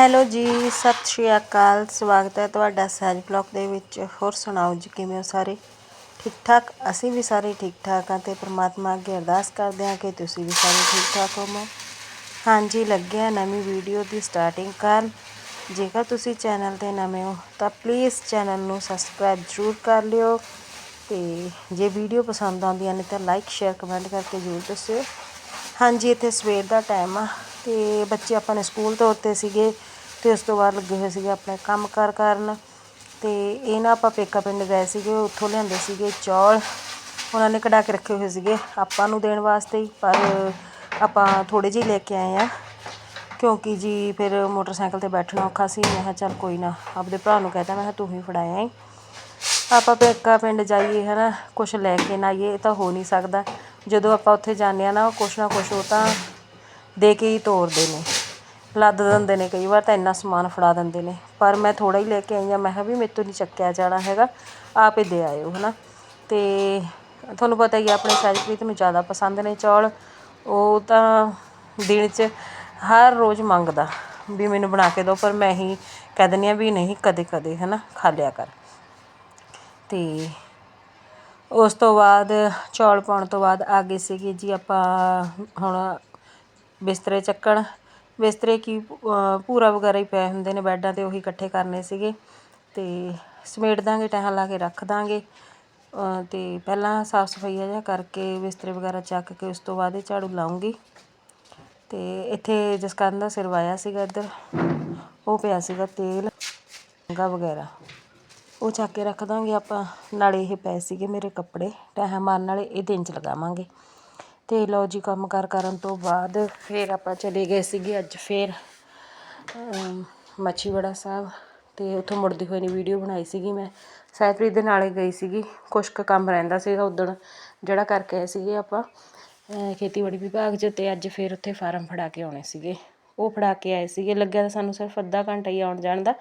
Hello ਜੀ, ਸਤਿ ਸ਼੍ਰੀ ਅਕਾਲ। ਸਵਾਗਤ ਹੈ ਤੁਹਾਡਾ ਸਹਿਜ ਬਲੌਗ ਦੇ ਵਿੱਚ। ਹੋਰ ਸੁਣਾਓ ਜੀ, ਕਿਵੇਂ ਹੋ ਸਾਰੇ? ਠੀਕ ਠਾਕ ਅਸੀਂ ਵੀ ਸਾਰੇ ਠੀਕ ਠਾਕ ਹਾਂ ਤੇ ਪ੍ਰਮਾਤਮਾ ਅੱਗੇ ਅਰਦਾਸ ਕਰਦੇ ਹਾਂ ਕਿ ਤੁਸੀਂ ਵੀ ਸਾਰੇ ਠੀਕ ਠਾਕ ਹੋਵੋ। ਹਾਂਜੀ ਲੱਗਿਆ ਨਵੀਂ ਵੀਡੀਓ ਦੀ ਸਟਾਰਟਿੰਗ ਕਰਨ। ਜੇਕਰ ਤੁਸੀਂ ਚੈਨਲ ਤੇ ਨਵੇਂ ਹੋ, ਤਾਂ ਪਲੀਜ਼ ਚੈਨਲ ਨੂੰ ਸਬਸਕ੍ਰਾਈਬ ਜ਼ਰੂਰ ਕਰ ਲਿਓ। ਤੇ ਜੇ ਵੀਡੀਓ ਪਸੰਦ ਆਉਂਦੀਆਂ ਨੇ ਤਾਂ ਲਾਈਕ ਸ਼ੇਅਰ ਕਮੈਂਟ ਕਰਕੇ ਜ਼ਰੂਰ ਦੱਸਿਓ। ਹਾਂਜੀ, ਇੱਥੇ ਸਵੇਰ ਦਾ ਟਾਈਮ ਆ ਤੇ ਬੱਚੇ ਆਪਾਂ ਨੇ ਸਕੂਲ ਤੋਂ ਉੱਤੇ ਸੀਗੇ ਤੇ ਉਸ ਤੋਂ ਬਾਅਦ ਲੱਗੇ ਹੋਏ ਸੀਗੇ ਆਪਣੇ ਕੰਮ ਕਾਰ ਕਰਨ ਤੇ ਇਹ ਨਾ ਆਪਾਂ ਪੇਕਾ ਪਿੰਡ ਗਏ ਸੀਗੇ, ਉੱਥੋਂ ਲਿਆਂਦੇ ਸੀਗੇ ਚੌਲ। ਉਹਨਾਂ ਨੇ ਕਢਾ ਕੇ ਰੱਖੇ ਹੋਏ ਸੀਗੇ ਆਪਾਂ ਨੂੰ ਦੇਣ ਵਾਸਤੇ ਹੀ, ਪਰ ਆਪਾਂ ਥੋੜੇ ਜਿਹੇ ਲੈ ਕੇ ਆਏ ਆ। ਕਿਉਂਕਿ ਜੀ ਫਿਰ ਮੋਟਰਸਾਈਕਲ ਤੇ ਬੈਠਣਾ ਔਖਾ ਸੀ, ਮੈਂ ਕਿਹਾ ਚੱਲ ਕੋਈ ਨਾ, ਆਪਦੇ ਭਰਾ ਨੂੰ ਕਹਿਤਾ, ਮੈਂ ਕਿਹਾ ਤੂੰ ਹੀ ਫੜਾਇਆ ਈ। ਆਪਾਂ ਪੇਕਾ ਪਿੰਡ ਜਾਈਏ ਹਨਾ ਕੁਝ ਲੈ ਕੇ ਨਾ ਆਈਏ, ਇਹ ਤਾਂ ਹੋ ਨਹੀਂ ਸਕਦਾ। ਜਦੋਂ ਆਪਾਂ ਉੱਥੇ ਜਾਂਦੇ ਹਾਂ ਨਾ ਉਹ ਕੁਛ ਨਾ ਕੁਛ ਉਹ ਤਾਂ ਦੇ ਕੇ ਹੀ ਤੋਰਦੇ ਨੇ। ਲੱਦ ਦਿੰਦੇ ਨੇ ਕਈ ਵਾਰ ਤਾਂ ਇੰਨਾ ਸਮਾਨ ਫੜਾ ਦਿੰਦੇ ਨੇ। ਪਰ ਮੈਂ ਥੋੜ੍ਹਾ ਹੀ ਲੈ ਕੇ ਆਈ ਹਾਂ, ਮੈਂ ਕਿਹਾ ਵੀ ਮੇਰੇ ਤੋਂ ਨਹੀਂ ਚੱਕਿਆ ਜਾਣਾ ਹੈਗਾ, ਆਪ ਹੀ ਦੇ ਆਇਓ ਹੈ ਨਾ ਅਤੇ ਤੁਹਾਨੂੰ ਪਤਾ ਹੀ ਆ, ਆਪਣੇ ਸਹਿਜਪ੍ਰੀਤ ਨੂੰ ਜ਼ਿਆਦਾ ਪਸੰਦ ਨੇ ਚੌਲ। ਉਹ ਤਾਂ ਦਿਨ 'ਚ ਹਰ ਰੋਜ਼ ਮੰਗਦਾ ਵੀ ਮੈਨੂੰ ਬਣਾ ਕੇ ਦਿਓ, ਪਰ ਮੈਂ ਹੀ ਕਹਿ ਦਿੰਦੀ ਹਾਂ ਵੀ ਨਹੀਂ ਕਦੇ ਕਦੇ ਹੈ ਨਾ ਖਾ ਲਿਆ ਕਰ। ਤੇ ਉਸ ਤੋਂ ਬਾਅਦ ਚੌਲ ਪਾਉਣ ਤੋਂ ਬਾਅਦ ਆ ਗਏ ਸੀਗੇ ਜੀ ਆਪਾਂ ਹੁਣ ਬਿਸਤਰੇ ਚੱਕਣ। ਬਿਸਤਰੇ ਕੀ ਭੂਰਾ ਵਗੈਰਾ ਹੀ ਪਏ ਹੁੰਦੇ ਨੇ, ਬੈੱਡਾਂ ਤੇ ਉਹੀ ਇਕੱਠੇ ਕਰਨੇ ਸੀਗੇ। ਅਤੇ ਸਮੇਟ ਦਾਂਗੇ ਟੈਹਾਂ ਲਾ ਕੇ ਰੱਖ ਦਾਂਗੇ। ਅਤੇ ਪਹਿਲਾਂ ਸਾਫ਼ ਸਫ਼ਾਈ ਜਿਹਾ ਕਰਕੇ ਬਿਸਤਰੇ ਵਗੈਰਾ ਚੱਕ ਕੇ ਉਸ ਤੋਂ ਬਾਅਦ ਇਹ ਝਾੜੂ ਲਾਉਂਗੀ। ਅਤੇ ਇੱਥੇ ਜਸਕਰਨ ਦਾ ਸਿਰ ਵਾਇਆ ਸੀਗਾ ਇੱਧਰ। ਉਹ ਪਿਆ ਸੀਗਾ ਤੇਲ ਗਾ ਵਗੈਰਾ। ਉਹ ਚੱਕ ਕੇ ਰੱਖ ਦਾਂਗੇ ਆਪਾਂ। ਨਾਲੇ ਇਹ ਪਏ ਸੀਗੇ ਮੇਰੇ ਕੱਪੜੇ। ਟੈਹਾਂ ਮਾਰਨ ਵਾਲੇ ਇਹ ਦਿਨ ਚ ਲਗਾਵਾਂਗੇ। ਤੇ ਲਓ ਜੀ ਕੰਮ ਕਾਰ ਕਰਨ ਤੋਂ ਬਾਅਦ ਫਿਰ ਆਪਾਂ ਚਲੇ ਗਏ ਸੀਗੇ ਅੱਜ ਫਿਰ ਅਮ, ਮੱਛੀਵਾੜਾ ਸਾਹਿਬ। ਤੇ ਉੱਥੋਂ ਮੁੜਦੀ ਹੋਈ ਨੇ ਵੀਡੀਓ ਬਣਾਈ ਸੀਗੀ ਮੈਂ। ਸਹਿਜਪ੍ਰੀਤ ਦੇ ਨਾਲੇ ਗਈ ਸੀਗੀ। ਕੁਛ ਕੁ ਕੰਮ ਰਹਿੰਦਾ ਸੀਗਾ ਉਦਣ ਜਿਹੜਾ ਕਰਕੇ ਆਏ ਸੀਗੇ ਆਪਾਂ। ਖੇਤੀਬਾੜੀ ਵਿਭਾਗ 'ਚ ਤੇ ਅੱਜ ਫਿਰ ਉੱਥੇ ਫਾਰਮ ਫੜਾ ਕੇ ਆਉਣੇ ਸੀਗੇ। ਉਹ ਫੜਾ ਕੇ ਆਏ ਸੀਗੇ। ਲੱਗਿਆ ਤਾਂ ਸਾਨੂੰ ਸਿਰਫ ਅੱਧਾ ਘੰਟਾ ਹੀ ਆਉਣ ਜਾਣ ਦਾ।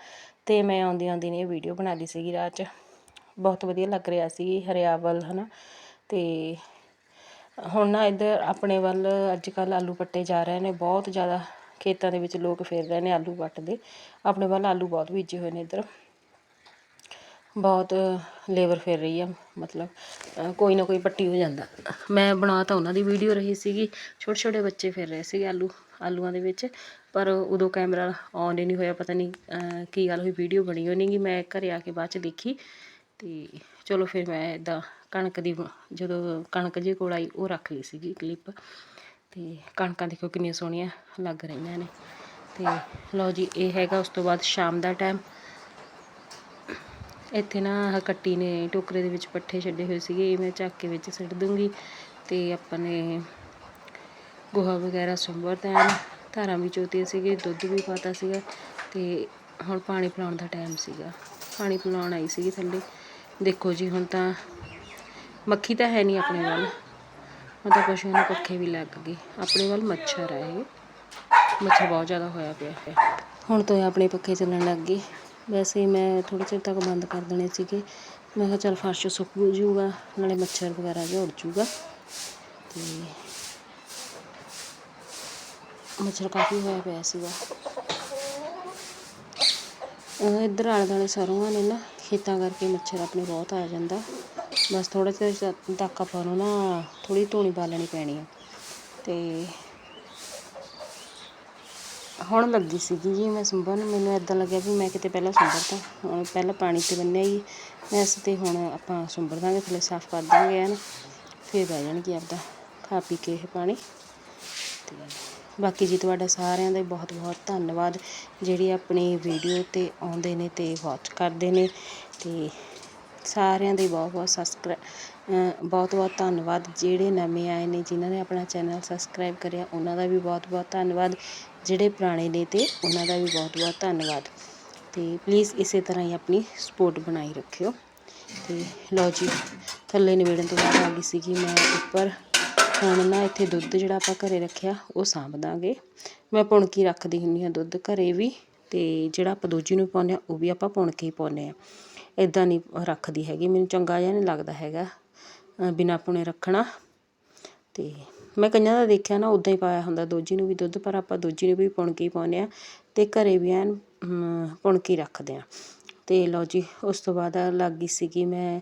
ਤੇ ਮੈਂ ਆਉਂਦੀ ਆਉਂਦੀ ਨੇ ਇਹ ਵੀਡੀਓ ਬਣਾ ਲਈ ਸੀਗੀ ਰਾਤ 'ਚ। ਬਹੁਤ ਵਧੀਆ ਲੱਗ ਰਿਹਾ ਸੀ ਹਰਿਆਵਲ ਹਨਾ। ਤੇ ਹੁਣ ਨਾ ਇੱਧਰ ਆਪਣੇ ਵੱਲ ਅੱਜ ਕੱਲ੍ਹ ਆਲੂ ਪੱਟੇ ਜਾ ਰਹੇ ਨੇ, ਬਹੁਤ ਜ਼ਿਆਦਾ ਖੇਤਾਂ ਦੇ ਵਿੱਚ ਲੋਕ ਫਿਰ ਰਹੇ ਨੇ ਆਲੂ ਪੱਟਦੇ ਆਪਣੇ ਵੱਲ ਆਲੂ ਬਹੁਤ ਬੀਜੇ ਹੋਏ ਨੇ ਇੱਧਰ। ਬਹੁਤ ਲੇਬਰ ਫਿਰ ਰਹੀ ਆ, ਮਤਲਬ ਕੋਈ ਨਾ ਕੋਈ ਪੱਟੀ ਹੋ ਜਾਂਦਾ। ਮੈਂ ਬਣਾ ਤਾਂ ਉਹਨਾਂ ਦੀ ਵੀਡੀਓ ਰਹੀ ਸੀਗੀ ਛੋਟੇ ਛੋਟੇ ਬੱਚੇ ਫਿਰ ਰਹੇ ਸੀਗੇ ਆਲੂ, ਆਲੂਆਂ ਦੇ ਵਿੱਚ। ਪਰ ਉਦੋਂ ਕੈਮਰਾ ਔਨ ਹੀ ਨਹੀਂ ਹੋਇਆ, ਪਤਾ ਨਹੀਂ ਕੀ ਗੱਲ ਹੋਈ, ਵੀਡੀਓ ਬਣੀ ਹੋਈ ਨਹੀਂਗੀ, ਮੈਂ ਘਰ ਆ ਕੇ ਬਾਅਦ ਚ ਦੇਖੀ ਅਤੇ ਚਲੋ ਫਿਰ ਮੈਂ ਇਦਾਂ ਕਣਕ ਦੀ, ਜਦੋਂ ਕਣਕ ਜੀ ਕੋਲ ਆਈ, ਉਹ ਰੱਖ ਲਈ ਸੀਗੀ ਕਲਿੱਪ ਤੇ ਕਣਕਾਂ ਦੇਖੋ ਕਿੰਨੀਆਂ ਸੋਹਣੀਆਂ ਲੱਗ ਰਹੀਆਂ ਨੇ ਤੇ ਲਓ ਜੀ, ਇਹ ਹੈਗਾ ਉਸ ਤੋਂ ਬਾਅਦ ਸ਼ਾਮ ਦਾ ਟਾਈਮ ਇੱਥੇ ਨਾ ਆਹ ਕੱਟੀ ਨੇ ਟੋਕਰੇ ਦੇ ਵਿੱਚ ਪੱਠੇ ਛੱਡੇ ਹੋਏ ਸੀਗੇ, ਇਹ ਮੈਂ ਚੱਕ ਕੇ ਵਿੱਚ ਸਿੱਟ ਦੂੰਗੀ ਤੇ ਆਪਾਂ ਨੇ ਗੋਹਾ ਵਗੈਰਾ ਸੁੰਬਰਦਾ ਐਨ ਧਾਰਾਂ ਵੀ ਚੋਤੀਆਂ ਸੀਗੇ ਦੁੱਧ ਵੀ ਪਾਤਾ ਸੀਗਾ ਤੇ ਹੁਣ ਪਾਣੀ ਪਿਲਾਉਣ ਦਾ ਟਾਈਮ ਸੀਗਾ। ਪਾਣੀ ਪਿਲਾਉਣ ਆਈ ਸੀਗੀ ਥੱਲੇ। ਦੇਖੋ ਜੀ, ਹੁਣ ਤਾਂ ਮੱਖੀ ਤਾਂ ਹੈ ਨਹੀਂ ਆਪਣੇ ਵੱਲ। ਹੁਣ ਤਾਂ ਪਸ਼ੂਆਂ ਨੂੰ ਪੱਖੇ ਵੀ ਲੱਗ ਗਏ। ਆਪਣੇ ਵੱਲ ਮੱਛਰ ਆ ਇਹ। ਮੱਛਰ ਬਹੁਤ ਜ਼ਿਆਦਾ ਹੋਇਆ ਪਿਆ ਹੈ। ਹੁਣ ਤੋਂ ਆਪਣੇ ਪੱਖੇ ਚੱਲਣ ਲੱਗ ਗਏ। ਵੈਸੇ ਮੈਂ ਥੋੜ੍ਹੇ ਚਿਰ ਤੱਕ ਬੰਦ ਕਰ ਦੇਣੇ ਸੀਗੇ। ਮੈਂ ਕਿਹਾ ਚੱਲ ਫਰਸ਼ ਸੁੱਕ ਜੂਗਾ, ਨਾਲੇ ਮੱਛਰ ਵਗੈਰਾ ਵੀ ਉੱਡ ਜੂਗਾ। ਤੇ ਮੱਛਰ ਕਾਫੀ ਹੋਇਆ ਪਿਆ ਸੀਗਾ। ਅਹ ਇੱਧਰ ਆਲੇ ਦੁਆਲੇ ਸਰੋਂ ਨੇ ਨਾ ਖੇਤਾਂ ਕਰਕੇ ਮੱਛਰ ਆਪਣੇ ਬਹੁਤ ਆ ਜਾਂਦਾ। ਬਸ ਥੋੜਾ ਜਿਹਾ ਤੱਕ ਆਪਾਂ ਨੂੰ ਨਾ ਥੋੜੀ ਧੂਣੀ ਬਾਲਣੀ ਪੈਣੀ ਆ। ਤੇ ਹੁਣ ਲੱਗੀ ਸੀਗੀ ਜੀ ਮੈਂ ਸੁੰਬਣ ਮੈਨੂੰ ਇਦਾਂ ਲੱਗਿਆ ਵੀ ਮੈਂ ਕਿਤੇ ਪਹਿਲਾਂ ਸੁੰਬਰਤਾ ਹੁਣ ਪਹਿਲਾਂ ਪਾਣੀ ਤੇ ਬੰਨਿਆ ਜੀ ਮੈਂ ਇਸ ਤੇ ਹੁਣ ਆਪਾਂ ਸੁੰਬਰ ਦਾਂਗੇ, ਥੱਲੇ ਸਾਫ਼ ਕਰ ਦਾਂਗੇ ਐਨ ਫਿਰ ਬਹਿ ਜਾਣਗੇ ਆਪਦਾ, ਖਾ ਪੀ ਕੇ ਇਹ ਪਾਣੀ। ਤੇ ਬਾਕੀ ਜੀ ਤੁਹਾਡਾ ਸਾਰਿਆਂ ਦਾ ਬਹੁਤ ਬਹੁਤ ਧੰਨਵਾਦ। ਜਿਹੜੇ ਆਪਣੀ ਵੀਡੀਓ ਤੇ ਆਉਂਦੇ ਨੇ ਅਤੇ ਵਾਚ ਕਰਦੇ ਨੇ ਅਤੇ ਸਾਰਿਆਂ ਦੇ ਬਹੁਤ ਬਹੁਤ ਸਬਸਕ੍ਰਾਈਬ ਬਹੁਤ ਬਹੁਤ ਧੰਨਵਾਦ। ਜਿਹੜੇ ਨਵੇਂ ਆਏ ਨੇ, ਜਿਨ੍ਹਾਂ ਨੇ ਆਪਣਾ ਚੈਨਲ ਸਬਸਕ੍ਰਾਈਬ ਕਰਿਆ, ਉਹਨਾਂ ਦਾ ਵੀ ਬਹੁਤ ਬਹੁਤ ਧੰਨਵਾਦ। ਜਿਹੜੇ ਪੁਰਾਣੇ ਨੇ ਤੇ ਉਹਨਾਂ ਦਾ ਵੀ ਬਹੁਤ ਬਹੁਤ ਧੰਨਵਾਦ। ਤੇ ਪਲੀਜ਼ ਇਸੇ ਤਰ੍ਹਾਂ ਹੀ ਆਪਣੀ ਸਪੋਰਟ ਬਣਾਈ ਰੱਖਿਓ। ਤੇ ਲਓ ਜੀ, ਥੱਲੇ ਨਿਵੇੜਨ ਤੋਂ ਬਾਅਦ ਆ ਗਈ ਸੀਗੀ ਮੈਂ ਉੱਪਰ। ਹੁਣ ਨਾ ਇੱਥੇ ਦੁੱਧ ਜਿਹੜਾ ਆਪਾਂ ਘਰੇ ਰੱਖਿਆ ਉਹ ਸਾਂਭ ਦਾਂਗੇ। ਮੈਂ ਪੁਣ ਕੇ ਰੱਖਦੀ ਹੁੰਦੀ ਹਾਂ ਦੁੱਧ ਘਰੇ ਵੀ ਤੇ ਜਿਹੜਾ ਆਪਾਂ ਦੂਜੀ ਨੂੰ ਪਾਉਂਦੇ ਹਾਂ ਉਹ ਵੀ ਆਪਾਂ ਪੁਣ ਕੇ ਹੀ ਪਾਉਂਦੇ ਹਾਂ। ਇਦਾਂ ਨਹੀਂ ਰੱਖਦੀ ਹੈਗੀ ਮੈਨੂੰ ਚੰਗਾ ਜਿਹਾ ਨਹੀਂ ਲੱਗਦਾ ਹੈਗਾ ਬਿਨਾ ਪੁਣੇ ਰੱਖਣਾ। ਤੇ ਮੈਂ ਕਈਆਂ ਦਾ ਦੇਖਿਆ ਨਾ ਉਦਾਂ ਹੀ ਪਾਇਆ ਹੁੰਦਾ ਦੋਜੀ ਨੂੰ ਵੀ ਦੁੱਧ ਪਰ ਆਪਾਂ ਦੂਜੀ ਨੂੰ ਵੀ ਪੁਣ ਕੇ ਹੀ ਪਾਉਂਦੇ ਆ ਤੇ ਘਰੇ ਵੀ ਐਨ ਅਮ, ਪੁਣ ਕੇ ਹੀ ਰੱਖਦੇ ਆ ਤੇ ਲਓ ਜੀ ਉਸ ਤੋਂ ਬਾਅਦ ਲੱਗ ਗਈ ਸੀਗੀ ਮੈਂ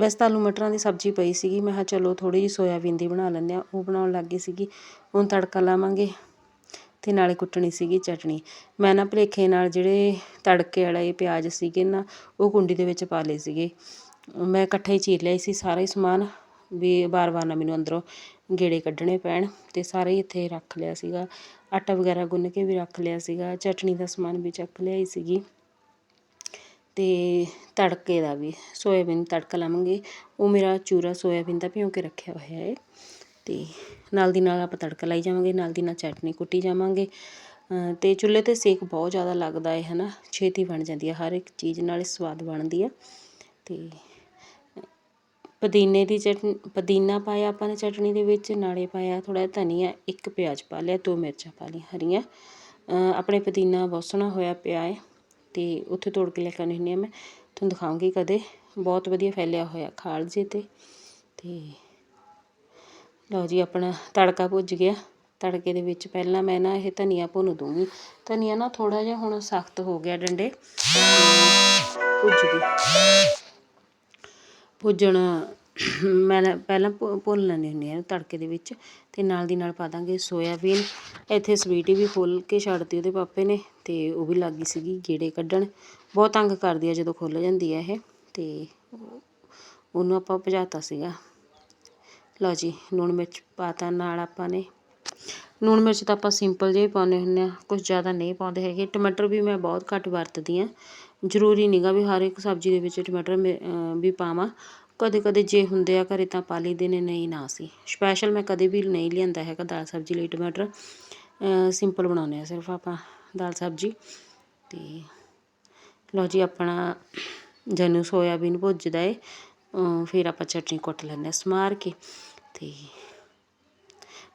ਵੈਸੇ ਤਾਂ ਆਲੂ ਮਟਰਾਂ ਦੀ ਸਬਜ਼ੀ ਪਈ ਸੀਗੀ। ਮੈਂ ਕਿਹਾ ਚਲੋ ਥੋੜ੍ਹੀ ਜਿਹੀ ਸੋਇਆਬੀਨ ਦੀ ਬਣਾ ਲੈਂਦੇ ਆ ਉਹ ਬਣਾਉਣ ਲੱਗ ਗਈ ਸੀਗੀ। ਹੁਣ ਤੜਕਾ ਲਾਵਾਂਗੇ ਅਤੇ ਨਾਲੇ ਕੁੱਟਣੀ ਸੀਗੀ ਚਟਣੀ। ਮੈਂ ਨਾ ਭਲੇਖੇ ਨਾਲ ਜਿਹੜੇ ਤੜਕੇ ਵਾਲੇ ਪਿਆਜ਼ ਸੀਗੇ ਨਾ, ਉਹ ਕੁੰਡੀ ਦੇ ਵਿੱਚ ਪਾ ਲਏ ਸੀਗੇ। ਮੈਂ ਇਕੱਠੇ ਹੀ ਚੀਰ ਲਿਆ ਸੀ। ਸਾਰਾ ਹੀ ਸਮਾਨ ਵੀ ਵਾਰ-ਵਾਰ ਨਾ ਮੈਨੂੰ ਅੰਦਰੋਂ ਗੇੜੇ ਕੱਢਣੇ ਪੈਣ ਤੇ ਸਾਰੇ ਹੀ ਇੱਥੇ ਰੱਖ ਲਿਆ ਸੀਗਾ। ਆਟਾ ਵਗੈਰਾ ਗੁੰਨ ਕੇ ਵੀ ਰੱਖ ਲਿਆ ਸੀਗਾ। ਚਟਣੀ ਦਾ ਸਮਾਨ ਵੀ ਚੱਕ ਲਿਆਈ ਸੀਗੀ। ਅਤੇ ਤੜਕੇ ਦਾ ਵੀ, ਸੋਇਆਬੀਨ ਤੜਕਾ ਲਾਵਾਂਗੇ। ਉਹ ਮੇਰਾ ਚੂਰਾ ਸੋਇਆਬੀਨ ਦਾ ਭਿਉਂ ਕੇ ਰੱਖਿਆ ਹੋਇਆ ਹੈ। ਅਤੇ ਨਾਲ ਦੀ ਨਾਲ ਆਪਾਂ ਤੜਕਾ ਲਾਈ ਜਾਵਾਂਗੇ, ਨਾਲ ਦੀ ਨਾਲ ਚਟਨੀ ਕੁੱਟੀ ਜਾਵਾਂਗੇ। ਅਤੇ ਚੁੱਲ੍ਹੇ ਤੇ ਸੇਕ ਬਹੁਤ ਜ਼ਿਆਦਾ ਲੱਗਦਾ ਹੈ ਨਾ ਛੇਤੀ ਬਣ ਜਾਂਦੀ ਹੈ, ਹਰ ਇੱਕ ਚੀਜ਼ ਨਾਲੇ ਸਵਾਦ ਬਣਦੀ ਆ। ਅਤੇ ਪੁਦੀਨੇ ਦੀ ਚਟਨੀ ਪੁਦੀਨਾ ਪਾਇਆ ਆਪਾਂ ਨੇ ਚਟਨੀ ਦੇ ਵਿੱਚ, ਨਾਲੇ ਪਾਇਆ ਥੋੜ੍ਹਾ ਜਿਹਾ ਧਨੀਆ, ਇੱਕ ਪਿਆਜ਼ ਪਾ ਲਿਆ, ਦੋ ਮਿਰਚਾਂ ਪਾ ਲਈਆਂ ਹਰੀਆਂ। ਆਪਣੇ ਪੁਦੀਨਾ ਬਹੁਤ ਹੋਇਆ ਪਿਆ ਹੈ। ਅਤੇ ਉੱਥੇ ਤੋੜ ਕੇ ਲੈ ਕੇ ਆਉਂਦੀ ਹੁੰਦੀ ਹਾਂ ਮੈਂ। ਤੁਹਾਨੂੰ ਦਿਖਾਉਂਗੀ ਕਦੇ। ਬਹੁਤ ਵਧੀਆ ਫੈਲਿਆ ਹੋਇਆ ਖਾਲ ਜੇ ਤੇ। ਅਤੇ ਲਓ ਜੀ, ਆਪਣਾ ਤੜਕਾ ਭੁੱਜ ਗਿਆ। ਤੜਕੇ ਦੇ ਵਿੱਚ ਪਹਿਲਾਂ ਮੈਂ ਨਾ ਇਹ ਧਨੀਆ ਭੁੰਨ ਦੂੰਗੀ ਧਨੀਆ ਨਾ ਥੋੜਾ ਜਿਹਾ ਹੁਣ ਸਖਤ ਹੋ ਗਿਆ ਡੰਡੇ। ਭੁੱਜ ਗਈ। ਭੁੱਜਣ ਮੈਂ ਪਹਿਲਾਂ ਭੁ- ਭੁੰਨ ਲੈਂਦੀ ਹੁੰਦੀ ਹਾਂ ਇਹਨੂੰ ਤੜਕੇ ਦੇ ਵਿੱਚ ਅਤੇ ਨਾਲ ਦੀ ਨਾਲ ਪਾ ਦਾਂਗੇ ਸੋਇਆਬੀਨ। ਇੱਥੇ ਸਵੀਟੀ ਵੀ ਖੋਲ੍ਹ ਕੇ ਛੱਡਤੀ ਉਹਦੇ ਪਾਪੇ ਨੇ ਅਤੇ ਉਹ ਵੀ ਲੱਗ ਗਈ ਸੀਗੀ ਗੇੜੇ ਕੱਢਣ। ਬਹੁਤ ਤੰਗ ਕਰਦੀ ਆ ਜਦੋਂ ਖੁੱਲ੍ਹ ਜਾਂਦੀ ਆ ਇਹ ਅਤੇ ਉਹਨੂੰ ਆਪਾਂ ਭਜਾਤਾ ਸੀਗਾ। ਲਓ ਜੀ, ਲੂਣ ਮਿਰਚ ਪਾਤਾ ਨਾਲ ਆਪਾਂ ਨੇ। ਲੂਣ ਮਿਰਚ ਤਾਂ ਆਪਾਂ ਸਿੰਪਲ ਜਿਹੇ ਪਾਉਂਦੇ ਹੁੰਦੇ ਆ ਕੁਝ ਜ਼ਿਆਦਾ ਨਹੀਂ ਪਾਉਂਦੇ ਹੈਗੇ। ਟਮਾਟਰ ਵੀ ਮੈਂ ਬਹੁਤ ਘੱਟ ਵਰਤਦੀ ਆ ਜ਼ਰੂਰੀ ਨਹੀਂਗਾ ਵੀ ਹਰ ਇੱਕ ਸਬਜ਼ੀ ਦੇ ਵਿੱਚ ਟਮਾਟਰ ਮੇ- ਵੀ ਪਾਵਾਂ। ਕਦੇ ਕਦੇ ਜੇ ਹੁੰਦੇ ਆ, ਘਰੇ ਤਾਂ ਪਾ ਲਈਦੇ ਨੇ, ਨਹੀਂ ਨਾ ਸੀ ਸਪੈਸ਼ਲ ਮੈਂ ਕਦੇ ਵੀ ਨਹੀਂ ਲਿਆਂਦਾ ਹੈਗਾ ਦਾਲ ਸਬਜ਼ੀ ਲਈ ਟਮਾਟਰ ਸਿੰਪਲ ਬਣਾਉਂਦੇ ਆ ਸਿਰਫ ਆਪਾਂ ਦਾਲ ਸਬਜ਼ੀ। ਤੇ ਲਓ ਜੀ, ਆਪਣਾ ਜਨੂੰ ਸੋਇਆਬੀਨ ਭੁੱਜਦਾ ਏ। ਫਿਰ ਆਪਾਂ ਚਟਨੀ ਕੁੱਟ ਲੈਂਦੇ ਹਾਂ ਸਮਾਰ ਕੇ। ਤੇ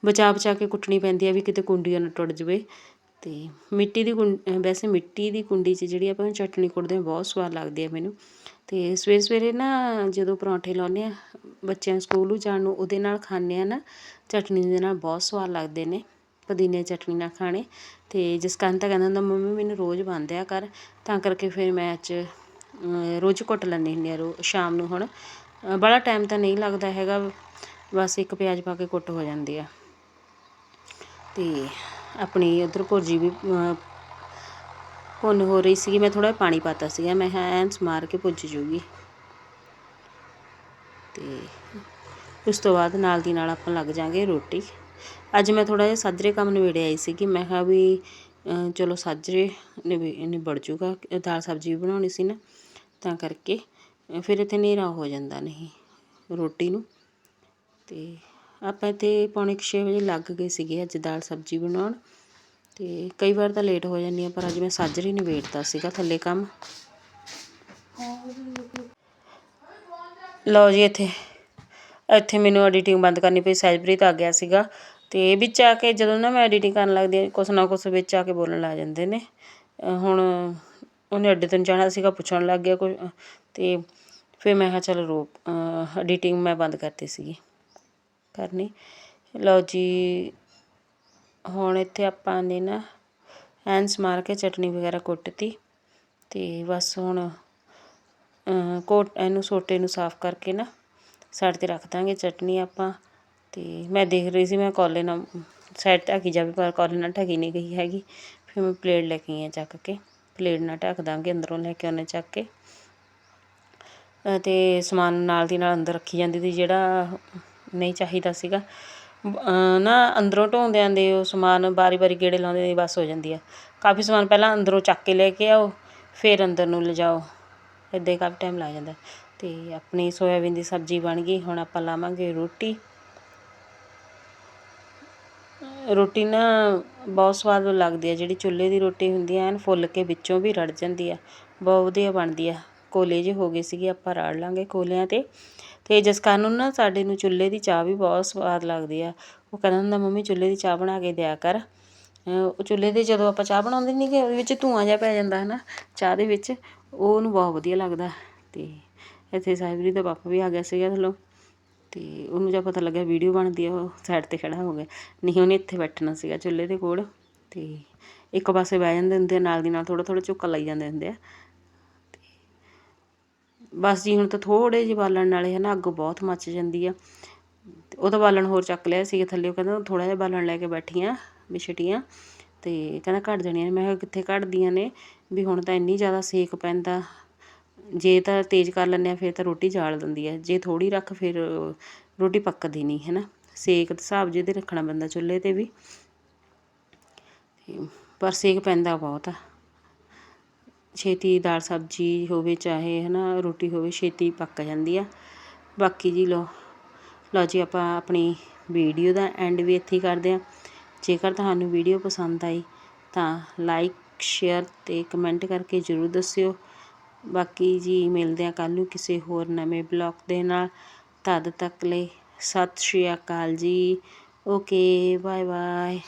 ਬਚਾ ਬਚਾ ਕੇ ਕੁੱਟਣੀ ਪੈਂਦੀ ਆ ਵੀ ਕਿਤੇ ਕੁੰਡੀ ਨਾ ਟੁੱਟ ਜਵੇ। ਤੇ ਮਿੱਟੀ ਦੀ ਕੁੰ- ਵੈਸੇ ਮਿੱਟੀ ਦੀ ਕੁੰਡੀ 'ਚ ਜਿਹੜੀ ਆਪਾਂ ਚਟਨੀ ਕੁੱਟਦੇ ਹਾਂ ਬਹੁਤ ਸਵਾਦ ਲੱਗਦੀ ਆ ਮੈਨੂੰ। ਅਤੇ ਸਵੇਰੇ ਸਵੇਰੇ ਨਾ ਜਦੋਂ ਪਰੌਂਠੇ ਲਾਉਂਦੇ ਹਾਂ, ਬੱਚਿਆਂ ਸਕੂਲ ਨੂੰ ਜਾਣ ਨੂੰ, ਉਹਦੇ ਨਾਲ ਖਾਂਦੇ ਹਾਂ ਨਾ, ਚਟਨੀ ਦੇ ਨਾਲ ਬਹੁਤ ਸਵਾਦ ਲੱਗਦੇ ਨੇ, ਪੁਦੀਨੇ ਦੀ ਚਟਨੀ ਨਾਲ ਖਾਣੇ। ਅਤੇ ਜਿਸ ਕਾਰਨ ਤਾਂ ਕਹਿੰਦਾ ਹੁੰਦਾ, ਮੰਮੀ, ਮੈਨੂੰ ਰੋਜ਼ ਬਣਦੇ ਆ ਕਰ। ਤਾਂ ਕਰਕੇ ਫਿਰ ਮੈਂ ਅੱਜ ਰੋਜ਼ ਕੁੱਟ ਲੈਂਦੀ ਹੁੰਦੀ ਹਾਂ ਰੋ, ਸ਼ਾਮ ਨੂੰ ਹੁਣ। ਅਹ, ਬੜਾ ਟਾਈਮ ਤਾਂ ਨਹੀਂ ਲੱਗਦਾ ਹੈਗਾ, ਬਸ ਇੱਕ ਪਿਆਜ਼ ਪਾ ਕੇ ਕੁੱਟ ਹੋ ਜਾਂਦੀ ਆ। ਅਤੇ ਆਪਣੀ ਉਧਰ ਭੁਰਜੀ ਵੀ ਭੁੰਨ ਹੋ ਰਹੀ ਸੀਗੀ, ਮੈਂ ਥੋੜਾ ਪਾਣੀ ਪਾਤਾ ਸੀਗਾ, ਮੈਂ ਕਿਹਾ ਐਨ ਸਮਾਰ ਕੇ ਭੁੱਜ ਜੂਗੀ। ਤੇ ਉਸ ਤੋਂ ਬਾਅਦ ਨਾਲ ਦੀ ਨਾਲ ਆਪਾਂ ਲੱਗ ਜਾਾਂਗੇ ਰੋਟੀ। ਅੱਜ ਮੈਂ ਥੋੜਾ ਜਿਹਾ ਸਾਜਰੇ ਕੰਮ ਨਿਬੇੜਿਆ ਆਈ ਸੀ ਕਿ ਮੈਂ ਕਿਹਾ ਵੀ ਚਲੋ ਸਾਜਰੇ ਨਿਬੇ- ਨਿਬੜ ਜੂਗਾ, ਦਾਲ ਸਬਜ਼ੀ ਵੀ ਬਣਾਉਣੀ ਸੀ ਨਾ, ਤਾਂ ਕਰਕੇ, ਫਿਰ ਇੱਥੇ ਹਨੇਰਾ ਹੋ ਜਾਂਦਾ ਨਹੀਂ ਰੋਟੀ ਨੂੰ। ਤੇ ਆਪਾਂ ਇੱਥੇ ਪੌਣੇ ਕੁ ਛੇ ਵਜੇ ਲੱਗ ਗਏ ਸੀਗੇ ਅੱਜ ਦਾਲ ਸਬਜ਼ੀ ਬਣਾਉਣ। ਅਤੇ ਕਈ ਵਾਰ ਤਾਂ ਲੇਟ ਹੋ ਜਾਂਦੀ ਹਾਂ ਪਰ ਅੱਜ ਮੈਂ ਸਾਜਰੇ ਨਿਬੇੜਤਾ ਸੀਗਾ ਥੱਲੇ ਕੰਮ। ਲਓ ਜੀ ਇੱਥੇ। ਇੱਥੇ ਮੈਨੂੰ ਐਡੀਟਿੰਗ ਬੰਦ ਕਰਨੀ ਪਈ, ਸਹਿਜਪ੍ਰੀਤ ਆ ਗਿਆ ਸੀਗਾ। ਤੇ ਵਿੱਚ ਆ ਕੇ ਜਦੋਂ ਨਾ ਮੈਂ ਐਡੀਟਿੰਗ ਕਰਨ ਲੱਗਦੀ ਹਾਂ ਕੁਛ ਨਾ ਕੁਛ ਵਿੱਚ ਆ ਕੇ ਬੋਲਣ ਲੱਗ ਜਾਂਦੇ ਨੇ। ਹੁਣ ਉਹਨੇ ਅੱਡੇ ਤੋਂ ਜਾਣਾ ਸੀਗਾ, ਪੁੱਛਣ ਲੱਗ ਗਿਆ ਕੋਈ ਤੇ ਫਿਰ ਮੈਂ ਕਿਹਾ ਚਲ ਰੋ ਐਡੀਟਿੰਗ ਮੈਂ ਬੰਦ ਕਰਤੀ ਸੀਗੀ। ਕਰਨੀ। ਲਓ ਜੀ ਹੁਣ ਇੱਥੇ ਆਪਾਂ ਨੇ ਨਾ ਹੈਂਡਸ ਮਾਰ ਕੇ ਚਟਨੀ ਵਗੈਰਾ ਕੁੱਟਤੀ ਅਤੇ ਬਸ ਹੁਣ ਕੋਟ ਇਹਨੂੰ ਸੋਟੇ ਨੂੰ ਸਾਫ਼ ਕਰਕੇ ਨਾ ਸਾਈਡ ਤੇ ਰੱਖ ਦਾਂਗੇ ਚਟਨੀ ਆਪਾਂ ਅਤੇ ਮੈਂ ਦੇਖ ਰਹੀ ਸੀ ਮੈਂ ਕੋਲੇ ਨਾਲ ਸਾਈਡ ਢੱਕੀ ਜਾਵੇ ਪਰ ਕੋਲੇ ਨਾਲ ਢਕੀ ਨਹੀਂ ਗਈ ਹੈਗੀ। ਫਿਰ ਮੈਂ ਪਲੇਟ ਲੈ ਕੇ ਆਈ ਹਾਂ ਚੱਕ ਕੇ, ਪਲੇਟ ਨਾਲ ਢੱਕ ਦਾਂਗੇ ਅੰਦਰੋਂ ਲੈ ਕੇ ਉਹਨੇ ਚੱਕ ਕੇ। ਅਤੇ ਸਮਾਨ ਨਾਲ ਦੀ ਨਾਲ ਅੰਦਰ ਰੱਖੀ ਜਾਂਦੀ ਸੀ ਜਿਹੜਾ ਨਹੀਂ ਚਾਹੀਦਾ ਸੀਗਾ। ਨਾ ਅੰਦਰੋਂ ਢੋਂਦਿਆਂ ਦੇ ਉਹ ਸਮਾਨ ਵਾਰੀ ਵਾਰੀ ਗੇੜੇ ਲਾਉਂਦੇ ਦੀ ਬਸ ਹੋ ਜਾਂਦੀ ਆ। ਕਾਫੀ ਸਮਾਨ ਪਹਿਲਾਂ ਅੰਦਰੋਂ ਚੱਕ ਕੇ ਲੈ ਕੇ ਆਓ, ਫਿਰ ਅੰਦਰ ਨੂੰ ਲਿਜਾਓ। ਇੱਦਾਂ ਹੀ ਕਾਫੀ ਟਾਈਮ ਲੱਗ ਜਾਂਦਾ। ਅਤੇ ਆਪਣੀ ਸੋਇਆਬੀਨ ਦੀ ਸਬਜ਼ੀ ਬਣ ਗਈ, ਹੁਣ ਆਪਾਂ ਲਾਵਾਂਗੇ ਰੋਟੀ। ਰੋਟੀ ਨਾ ਬਹੁਤ ਸਵਾਦ ਲੱਗਦੀ ਆ, ਜਿਹੜੀ ਚੁੱਲ੍ਹੇ ਦੀ ਰੋਟੀ ਹੁੰਦੀ ਆ, ਐਨ ਫੁੱਲ ਕੇ ਵਿੱਚੋਂ ਵੀ ਰੜ ਜਾਂਦੀ ਆ। ਬਹੁਤ ਵਧੀਆ ਬਣਦੀ ਆ। ਕੋਲੇ ਜੇ ਹੋ ਗਏ ਸੀਗੇ, ਆਪਾਂ ਰਾੜ ਲਾਂਗੇ ਕੋਲਿਆਂ 'ਤੇ। ਅਤੇ ਜਿਸ ਕਾਰਨ ਨੂੰ ਨਾ ਸਾਡੇ ਨੂੰ ਚੁੱਲ੍ਹੇ ਦੀ ਚਾਹ ਵੀ ਬਹੁਤ ਸਵਾਦ ਲੱਗਦੀ ਆ। ਉਹ ਕਹਿੰਦਾ ਹੁੰਦਾ, ਮੰਮੀ, ਚੁੱਲ੍ਹੇ ਦੀ ਚਾਹ ਬਣਾ ਕੇ ਦਿਆ ਕਰ। ਉਹ ਚੁੱਲ੍ਹੇ 'ਤੇ ਜਦੋਂ ਆਪਾਂ ਚਾਹ ਬਣਾਉਂਦੇ ਨਹੀਂ ਕਿ ਉਹਦੇ ਵਿੱਚ ਧੂੰਆਂ ਜਿਹਾ ਪੈ ਜਾਂਦਾ ਹੈ ਨਾ ਚਾਹ ਦੇ ਵਿੱਚ, ਉਹ ਉਹਨੂੰ ਬਹੁਤ ਵਧੀਆ ਲੱਗਦਾ। ਅਤੇ ਇੱਥੇ ਸਾਹਿਬਰੀ ਦਾ ਪਾਪਾ ਵੀ ਆ ਗਿਆ ਸੀਗਾ ਥੱਲੋਂ ਅਤੇ ਉਹਨੂੰ ਜਦ ਪਤਾ ਲੱਗਿਆ ਵੀਡੀਓ ਬਣਦੀ ਆ, ਉਹ ਸਾਈਡ ਤੇ ਖੜਾ ਹੋ ਗਿਆ। ਨਹੀਂ, ਉਹਨੇ ਇੱਥੇ ਬੈਠਣਾ ਸੀਗਾ ਚੁੱਲ੍ਹੇ ਦੇ ਕੋਲ ਅਤੇ ਇੱਕ ਪਾਸੇ ਬਹਿ ਜਾਂਦੇ ਹੁੰਦੇ ਆ, ਨਾਲ ਦੀ ਨਾਲ ਥੋੜ੍ਹਾ ਥੋੜ੍ਹਾ ਝੁੱਕਾ ਲਾਈ ਜਾਂਦੇ ਹੁੰਦੇ ਆ। ਬਸ ਜੀ, ਹੁਣ ਤਾਂ ਥੋੜ੍ਹੇ ਜਿਹੇ ਬਾਲਣ ਵਾਲੇ ਹੈ ਨਾ ਅੱਗ ਬਹੁਤ ਮੱਚ ਜਾਂਦੀ ਆ। ਤੇ ਉਹਦਾ ਬਾਲਣ ਹੋਰ ਚੱਕ ਲਿਆ ਸੀ ਥੱਲੇ, ਉਹ ਕਹਿੰਦਾ ਥੋੜ੍ਹਾ ਜਿਹਾ ਬਾਲਣ ਲੈ ਕੇ ਬੈਠੀਆਂ ਵੀ ਛਟੀਆਂ ਤੇ ਕਹਿੰਦਾ ਘਟ ਜਾਣੀਆਂ ਨੇ। ਮੈਂ ਕਿਹਾ ਕਿੱਥੇ ਘਟਦੀਆਂ ਨੇ? ਵੀ ਹੁਣ ਤਾਂ ਇੰਨੀ ਜ਼ਿਆਦਾ ਸੇਕ ਪੈਂਦਾ, ਜੇ ਤਾਂ ਤੇਜ਼ ਕਰ ਲੈਂਦੇ ਆ, ਫਿਰ ਤਾਂ ਰੋਟੀ ਜਾਲ ਦਿੰਦੀ ਹੈ ਜੇ ਥੋੜੀ ਰੱਖ ਫਿਰ ਰੋਟੀ ਪੱਕਦੀ ਨਹੀਂ ਹੈ ਨਾ ਸੇਕ ਦੇ ਹਿਸਾਬ ਜਿਹਦੇ ਰੱਖਣਾ ਪੈਂਦਾ ਚੁੱਲ੍ਹੇ ਤੇ ਵੀ। ਪਰ ਸੇਕ ਪੈਂਦਾ ਬਹੁਤ ਆ। ਛੇਤੀ ਦਾਲ ਸਬਜ਼ੀ ਹੋਵੇ, ਚਾਹੇ ਹੈ ਨਾ ਰੋਟੀ ਹੋਵੇ, ਛੇਤੀ ਪੱਕ ਜਾਂਦੀ ਆ। ਬਾਕੀ ਜੀ ਲਓ ਲਓ ਜੀ ਆਪਾਂ ਆਪਣੀ ਵੀਡੀਓ ਦਾ ਐਂਡ ਵੀ ਇੱਥੇ ਹੀ ਕਰਦੇ ਹਾਂ। ਜੇਕਰ ਤੁਹਾਨੂੰ ਵੀਡੀਓ ਪਸੰਦ ਆਈ ਤਾਂ ਲਾਈਕ ਸ਼ੇਅਰ ਤੇ ਕਮੈਂਟ ਕਰਕੇ ਜ਼ਰੂਰ ਦੱਸਿਓ। ਬਾਕੀ ਜੀ ਮਿਲਦੇ ਆ ਕੱਲ੍ਹ ਨੂੰ ਕਿਸੇ ਹੋਰ ਨਵੇਂ ਬਲੌਗ ਦੇ ਨਾਲ। ਤਦ ਤੱਕ ਲਈ ਸਤਿ ਸ਼੍ਰੀ ਅਕਾਲ ਜੀ। Okay bye bye